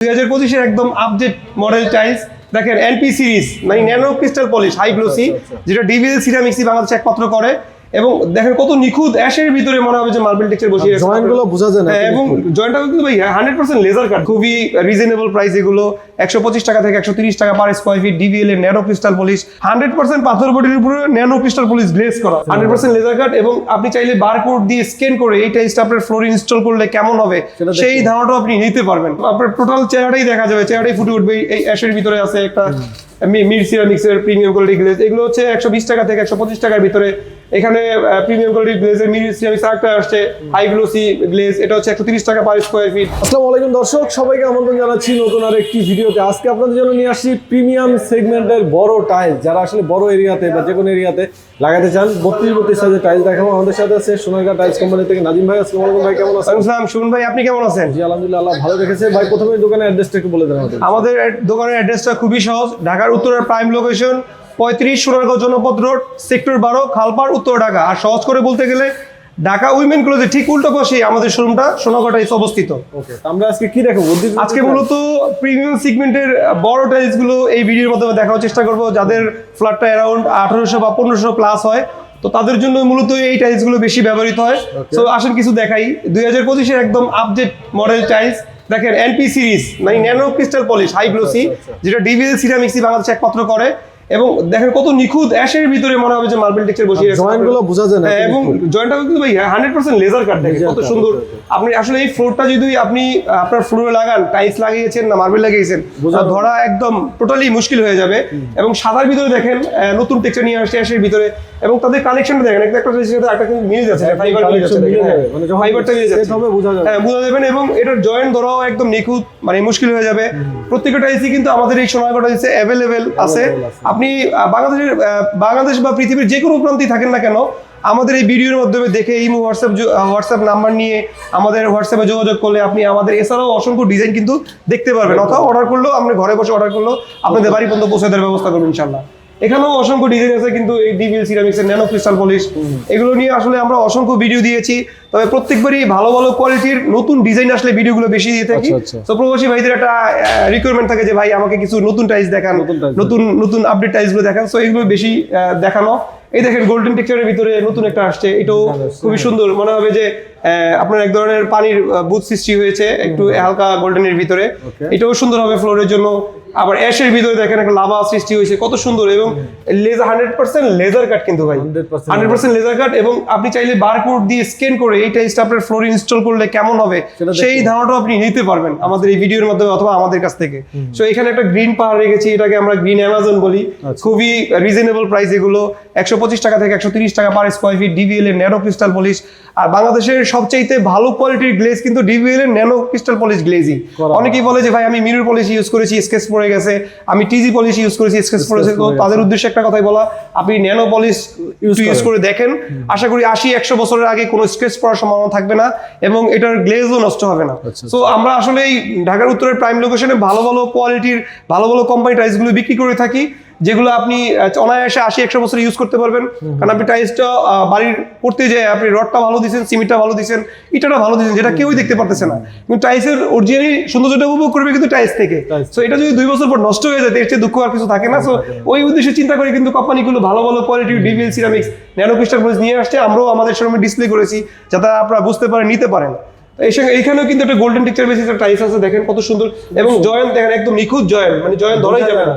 দুই হাজার পঁচিশের একদম আপডেট মডেল টাইলস দেখেন এনপি সিরিজ মানে nano crystal polish high glossy যেটা ডিভিএল সিরামিক্সি বাংলাদেশ একমাত্র করে। এবং দেখেন কত নিখুঁত অ্যাশের ভিতরে মনে হবে যে মার্বেল টেক্সচার বসিয়ে রাখছে। জয়েন্টগুলো বোঝা যায় না হ্যাঁ, এবং জয়েন্টটা কিন্তু ভাই হান্ড্রেড পার্সেন্ট লেজার কাট খুবই রিজনেবল প্রাইস এগুলো। একশো পঁচিশ টাকা থেকে একশো তিরিশ টাকা পার স্কোয়ার ফিট ডিভিএল এর nano crystal polish hundred percent পাথর বডির উপরে ন্যানো ক্রিস্টাল পলিশ গ্লেজ করা হান্ড্রেড পার্সেন্ট লেজার কাট এবং আপনি চাইলে বারকোড দিয়ে স্ক্যান করে এই টাইসটা আপনার ফ্লোরে ইনস্টল করলে কেমন হবে সেই ধারণাটা আপনি নিতে পারবেন। আপনার টোটাল চেহারাটাই দেখা যাবে চেহারাটাই ফুটে উঠবে এই অ্যাশের ভিতরে আছে একটা মির সিরামিক্সের প্রিমিয়াম কোয়ালিটি গ্লেজ এগুলো হচ্ছে একশো বিশ টাকা থেকে একশো পঁচিশ টাকার ভিতরে এখানে প্রিমিয়াম কোয়ালিটি গ্লেজের মির সিরামিক্স একটা আসছে হাই গ্লোসি গ্লেজ এটা হচ্ছে একশো তিরিশ টাকা পার স্কোয়ার ফিট আসসালামু আলাইকুম দর্শক সবাইকে আমন্ত্রণ জানাচ্ছি নতুন আর একটি ভিডিওতে। আজকে আপনাদের জন্য নিয়ে আসছি প্রিমিয়াম সেগমেন্টের বড় টাইলস যারা আসলে বড় এরিয়াতে বা যে কোনো এরিয়াতে লাগাতে চান বত্রিশ বত্রিশ সাইজের টাইলস দেখাবো। আমাদের সাথে আছে সোনারগাঁ টাইলস কোম্পানি থেকে নাজিম ভাই। আসসালামু আলাইকুম ভাই কেমন আছেন? আসসালাম শুনুন ভাই আপনি কেমন আছেন? জি আলহামদুলিল্লাহ আল্লাহ ভালো রেখেছে। ভাই প্রথমে দোকানের অ্যাড্রেসটা একটু বলে দেন আমাদের। দোকানের অ্যাড্রেসটা খুবই সহজ ঢাকার উত্তরের প্রাইম লোকেশন পঁয়ত্রিশ সোনারগাঁও জনপদ রোড সেক্টর বারো খালপাড় উত্তর ঢাকা। আর সহজ করে বলতে গেলে ঢাকা উইমেন কলেজে ঠিক উল্টো পাশে আমাদের শোরুমটা সোনাগড় টাইস অবস্থিত। ওকে আমরা আজকে কি উদ্দীপ আজকে মূলত প্রিমিয়াম সিগমেন্টের বড় টাইলসগুলো এই ভিডিওর মাধ্যমে দেখার চেষ্টা করব যাদের ফ্ল্যাটটা অ্যারাউন্ড আঠারোশো বা পনেরোশো প্লাস হয়। তো তাদের জন্য মূলত এই টাইলসগুলো বেশি ব্যবহৃত হয়। তো আসেন কিছু দেখাই। দুই হাজার পঁচিশের একদম আপডেট মডেল টাইলস। দেখেন এনপি সিরিজ মানে nano crystal polish high glossy যেটা ডিভিএল সিরামিক্সি বাংলাদেশ একমাত্র করে। এবং দেখেন কত নিখুঁত অ্যাশের ভিতরে মনে হবে যে মার্বেল টেক্সচার বসিয়ে রাখছে। জয়েন্টগুলো বোঝা যায় না হ্যাঁ, এবং জয়েন্টটা কিন্তু ভাই হান্ড্রেড পার্সেন্ট লেজার কাট দেখে কত সুন্দর। আপনি আসলে এই ফ্লোরটা যদি আপনি আপনার ফ্লোরে লাগান টাইলস লাগিয়েছেন না মার্বেল লাগিয়েছেন ধরা একদম টোটালি মুশকিল হয়ে যাবে। এবং সাদার ভিতরে দেখেন নতুন টেক্সচার নিয়ে আসছে অ্যাশের ভিতরে। এবং তাদের কানেকশনটা দেখেন একটা একটা সাথে একটা কিন্তু মিলে যাচ্ছে ফাইবার মিলে যাচ্ছে Connection মিলে যাবে। মানে ফাইবারটা মিলে যাচ্ছে। হবে বোঝা যাবে। হ্যাঁ বোঝা যাবেন এবং এটার জয়েন্ট ধরাও একদম নিখুঁত মানে মুশকিল হয়ে যাবে। প্রত্যেকটা টাইলসই কিন্তু আমাদের এই সোনারগড় টাইলসে অ্যাভেলেবেল আছে। আপনি বাংলাদেশের বাংলাদেশ বা পৃথিবীর যে কোনো প্রান্তেই থাকেন না কেন আমাদের এই ভিডিওর মাধ্যমে দেখে এই হোয়াটসঅ্যাপ হোয়াটসঅ্যাপ নাম্বার নিয়ে আমাদের হোয়াটসঅ্যাপে যোগাযোগ করলে আপনি আমাদের এছাড়াও অসংখ্য ডিজাইন কিন্তু দেখতে পারবেন। অথবা অর্ডার করলেও আপনি ঘরে বসে অর্ডার করলেও আপনাদের বাড়ি পর্যন্ত পৌঁছে দেওয়ার ব্যবস্থা করবেন ইনশাল্লাহ এখানেও অসংখ্য ডিজাইন আছে কিন্তু এই ডিভিএল সিরামিক্সের ন্যানো ক্রিস্টাল পলিশ এগুলো নিয়ে আসলে আমরা অসংখ্য ভিডিও দিয়েছি। তবে প্রত্যেকবারই ভালো ভালো কোয়ালিটির নতুন ডিজাইন আসলে ভিডিওগুলো বেশি দিয়ে থাকি। আচ্ছা, আচ্ছা। তো প্রবাসী ভাইদের একটা রিকোয়ারমেন্ট থাকে যে ভাই আমাকে কিছু নতুন টাইলস দেখান নতুন নতুন আপডেট টাইলসগুলো দেখান। সো এগুলো বেশি দেখানো। এই দেখেন গোল্ডেন টেক্সচারের ভিতরে নতুন একটা আসছে। এটাও খুবই সুন্দর। মনে হবে যে আহ, আপনার এক ধরনের পানির বুথ সৃষ্টি হয়েছে একটু হালকা গোল্ডেনের ভিতরে। এটাও সুন্দর হবে ফ্লোরের জন্য। আবার অ্যাশের ভিতরে দেখেন একটা লাভা সৃষ্টি হয়েছে কত সুন্দর। এবং laser hundred percent laser cut কিন্তু ভাই। হান্ড্রেড পার্সেন্ট লেজার কাট এবং আপনি চাইলে বারকোড দিয়ে স্ক্যান করে এই টাইলসটা আপনার ফ্লোরে ইনস্টল করলে কেমন হবে সেই ধারণাটা আপনি নিতে পারবেন আমাদের এই ভিডিওর মাধ্যমে অথবা আমাদের কাছ থেকে। সো এখানে একটা গ্রিন পাহাড় রেখেছি এটাকে আমরা গ্রিন অ্যামাজন বলি। আচ্ছা। খুবই রিজনেবল প্রাইস এগুলো। একশো পঁচিশ টাকা থেকে একশো তিরিশ টাকা পার স্কোয়ার ফিট ডিভিএল এর ন্যানো ক্রিস্টাল পলিশ আর বাংলাদেশের সবচাইতে ভালো কোয়ালিটির গ্লেজ কিন্তু ডিভিএল এর ন্যানো ক্রিস্টাল পলিশ গ্লেজই অনেকেই বলে যে ভাই আমি মিরর পলিশ ইউজ করেছি স্কেচ পড়ে গেছে। আমি টিজি পলিশ ইউজ করেছি স্কেচ পড়েছে তো তাদের উদ্দেশ্যে একটা কথাই বলা আপনি ন্যানো পলিশ ইউজ করে দেখেন। আশা করি আশি একশো বছরের আগে কোনো স্কেচ পড়ার সম্ভাবনা থাকবে না এবং এটার গ্লেজও নষ্ট হবে না। তো সো আমরা আসলে এই ঢাকার উত্তরের প্রাইম লোকেশনে ভালো ভালো কোয়ালিটির ভালো ভালো কোম্পানি টাইলসগুলো বিক্রি করে থাকি। যেগুলো আপনি অনায়াসে আশি একশো বছর ইউজ করতে পারবেন। কারণ আপনি টাইলসটা বাড়ির করতে যায় আপনি রডটা ভালো দিচ্ছেন সিমেন্টটা ভালো দিচ্ছেন ইটাটা ভালো দিচ্ছেন যেটা কেউই দেখতে পারতেছে না। কিন্তু টাইলসের অরিজিনালি সৌন্দর্যটা উপভোগ করবে কিন্তু টাইলস থেকে। সো এটা যদি দুই বছর পর নষ্ট হয়ে যায় এর চেয়ে দুঃখ আর কিছু থাকে না। সো ওই উদ্দেশ্যে চিন্তা করে কিন্তু কোম্পানিগুলো ভালো ভালো কোয়ালিটির ডিভিএল সিরামিক্স ন্যানো ক্রিস্টাল নিয়ে আসছে। আমরাও আমাদের শোরুমে ডিসপ্লে করেছি যাতে আপনারা বুঝতে পারেন নিতে পারেন। এইখানেও কিন্তু একটা গোল্ডেন টেক্সচার বেসিস একটা টাইলস আছে দেখেন কত সুন্দর। এবং জয়েন্ট দেখেন একদম নিখুঁত জয়েন্ট মানে জয়েন্ট ধরাই যাবে না।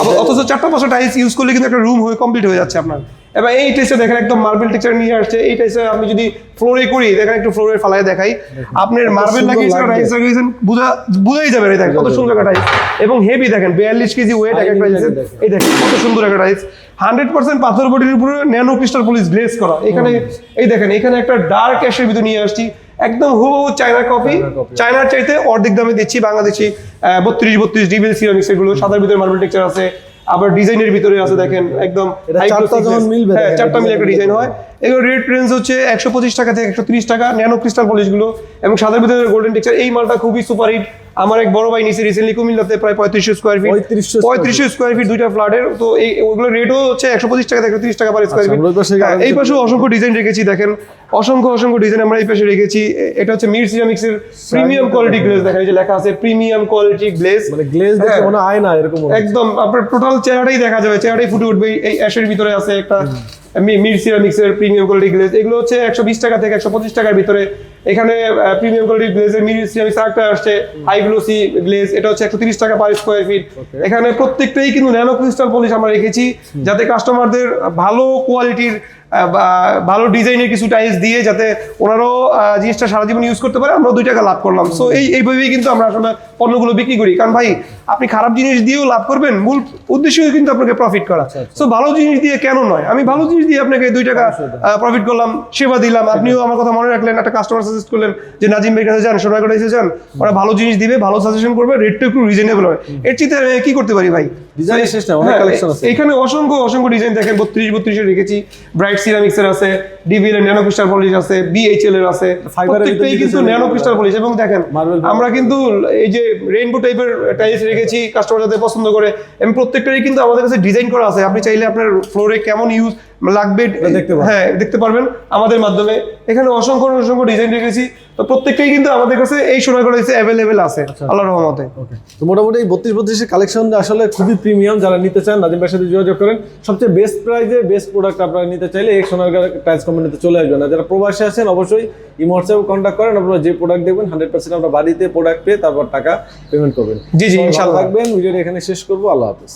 আবার অথচ চারটা পাঁচটা টাইলস ইউজ করলে কিন্তু একটা রুম হয়ে কমপ্লিট হয়ে যাচ্ছে আপনার। এবার এই টাইসে দেখেন একদম মার্বেল টেক্সচার নিয়ে আসছে। এই টাইসে আপনি যদি ফ্লোরে করি দেখেন একটু ফ্লোরে ফালায় দেখাই। আপনার মার্বেল লাগিয়েছেন। টাইলস লাগিয়েছেন বুঝা বুঝাই যাবে দেখেন কত সুন্দর একটা টাইলস এবং হেভি দেখেন বিয়াল্লিশ কেজি ওয়েট এক একটা টাইলসের এই দেখেন কত সুন্দর একটা টাইলস হান্ড্রেড পার্সেন্ট পাথর বডির উপরে ন্যানো ক্রিস্টাল পলিশ গ্লেজ করা। এখানে এই দেখেন এখানে একটা ডার্ক অ্যাশের ভিতরে নিয়ে আসছি। একদম হুবহু চায়না কপি চায়নার চাইতে অর্ধেক দামে দিচ্ছি বাংলাদেশি বত্রিশ বত্রিশ ডিবিএল সিরামিক্স এগুলো সাদার ভিতরে মার্বেল টেক্সচার আছে আবার ডিজাইনের ভিতরে আছে দেখেন একদম চারটা। মিলবে হ্যাঁ চারটা মিলে একটা ডিজাইন হয়। এগুলো রেট রেঞ্জ হচ্ছে একশো পঁচিশ টাকা থেকে একশো তিরিশ টাকা ন্যানো ক্রিস্টাল পলিশগুলো এবং সাদার ভিতরে গোল্ডেন টেক্সচার এই মালটা খুবই সুপার হিট আমার এক বড় ভাই নিচে রিসেন্টলি কুমিল্লাতে প্রায় পঁয়ত্রিশশো স্কোয়ার ফিট 3500 পঁয়ত্রিশশো স্কোয়ার ফিট দুইটা ফ্ল্যাটের তো এই ওগুলো রেটও হচ্ছে একশো পঁচিশ টাকা থেকে তিরিশ টাকা পার স্কোয়ার ফিট পাশে এই পাশেও অসংখ্য ডিজাইন রেখেছি দেখেন। অসংখ্য অসংখ্য ডিজাইন আমরা এই পাশে রেখেছি। এটা হচ্ছে মির সিরামিক্স এর প্রিমিয়াম কোয়ালিটি গ্লেজ দেখেন যে লেখা আছে প্রিমিয়াম কোয়ালিটি গ্লেজ মানে গ্লেজ দেখে হ্যাঁ। মনে হয় না এরকম একদম আপনার টোটাল চেহারাটাই দেখা যাবে চেহারাটাই ফুটে উঠবে। এই- অ্যাশের ভিতরে আছে একটা মির সিরামিক্স এর প্রিমিয়াম কোয়ালিটি গ্লেজ এগুলো হচ্ছে একশো বিশ টাকা থেকে একশো পঁচিশ টাকার ভিতরে। এখানে প্রিমিয়াম কোয়ালিটি গ্লেজের মির সিরামিক্স আরেকটা আসছে হাই গ্লোসি গ্লেজ এটা হচ্ছে একশো তিরিশ টাকা পার স্কোয়ার ফিট। এখানে প্রত্যেকটাই কিন্তু ন্যানো ক্রিস্টাল পলিশ আমরা রেখেছি যাতে কাস্টমারদের ভালো কোয়ালিটির ভালো ডিজাইনের কিছু টাইলস দিয়ে যাতে ওনারও জিনিসটা সারা জীবন ইউজ করতে পারে আমরা দুই টাকা লাভ করলাম। সো এই এইভাবেই কিন্তু আমরা আসলে পণ্যগুলো বিক্রি করি। কারণ ভাই আপনি খারাপ জিনিস দিয়েও লাভ করবেন। মূল উদ্দেশ্য কিন্তু আপনাকে প্রফিট করা। সো ভালো জিনিস দিয়ে কেন নয়? আমি ভালো জিনিস দিয়ে আপনাকে দুই টাকা প্রফিট করলাম সেবা দিলাম। আপনিও আমার কথা মনে রাখলেন একটা কাস্টমার সাজেস্ট করলেন যে নাজিম ভাইয়ের কাছে যান সোনার এসে যান। ওরা ভালো জিনিস দিবে ভালো সাজেশন করবে রেটটা একটু রিজনেবল হয়। এর চিন্তা কি করতে পারি ভাই? ডিজাইন শেষ না অনেক হ্যাঁ, কালেকশন আছে। এখানে অসংখ্য অসংখ্য ডিজাইন দেখেন বত্রিশ বত্রিশে রেখেছি। ব্রাইট সিরামিক্স এর আছে ডিভিএল এর ন্যানো ক্রিস্টাল পলিশ আছে বিএইচএল এর আছে। প্রত্যেকটাই কিন্তু ন্যানো ক্রিস্টাল পলিশ এবং দেখেন আমরা কিন্তু এই যে রেইনবো টাইপের টাইলস রেখেছি কাস্টমার যাতে পছন্দ করে এবং প্রত্যেকটারই কিন্তু আমাদের কাছে ডিজাইন করা আছে। আপনি চাইলে আপনার ফ্লোরে কেমন ইউজ লাগবে হ্যাঁ দেখতে পারবেন আমাদের মাধ্যমে। এখানে অসংখ্য অসংখ্য ডিজাইন রেখেছি তো প্রত্যেকটাই কিন্তু আমাদের কাছে এই সোনারগাঁও এসে অ্যাভেলেবেল আছে আচ্ছা। আল্লাহর রহমতে। তো মোটামুটি এই বত্রিশ বত্রিশের কালেকশন আসলে খুবই প্রিমিয়াম যারা নিতে চান নাজিম ভাইয়ের সাথে যোগাযোগ করেন। সবচেয়ে বেস্ট প্রাইসে বেস্ট প্রোডাক্ট আপনারা নিতে চাইলে এই সোনারগাঁ টাইলস কোম্পানিতে চলে আসবেন। আর যারা প্রবাসী আছেন অবশ্যই হোয়াটসঅ্যাপে কন্ট্যাক্ট করেন আপনারা যে প্রোডাক্ট দেখবেন হান্ড্রেড পার্সেন্ট আপনার বাড়িতে প্রোডাক্ট পেয়ে তারপর টাকা পেমেন্ট করবেন। জি, জি, ইনশাআল্লাহ। থাকবেন ভিডিওটা এখানে শেষ করব আল্লাহ হাফিজ।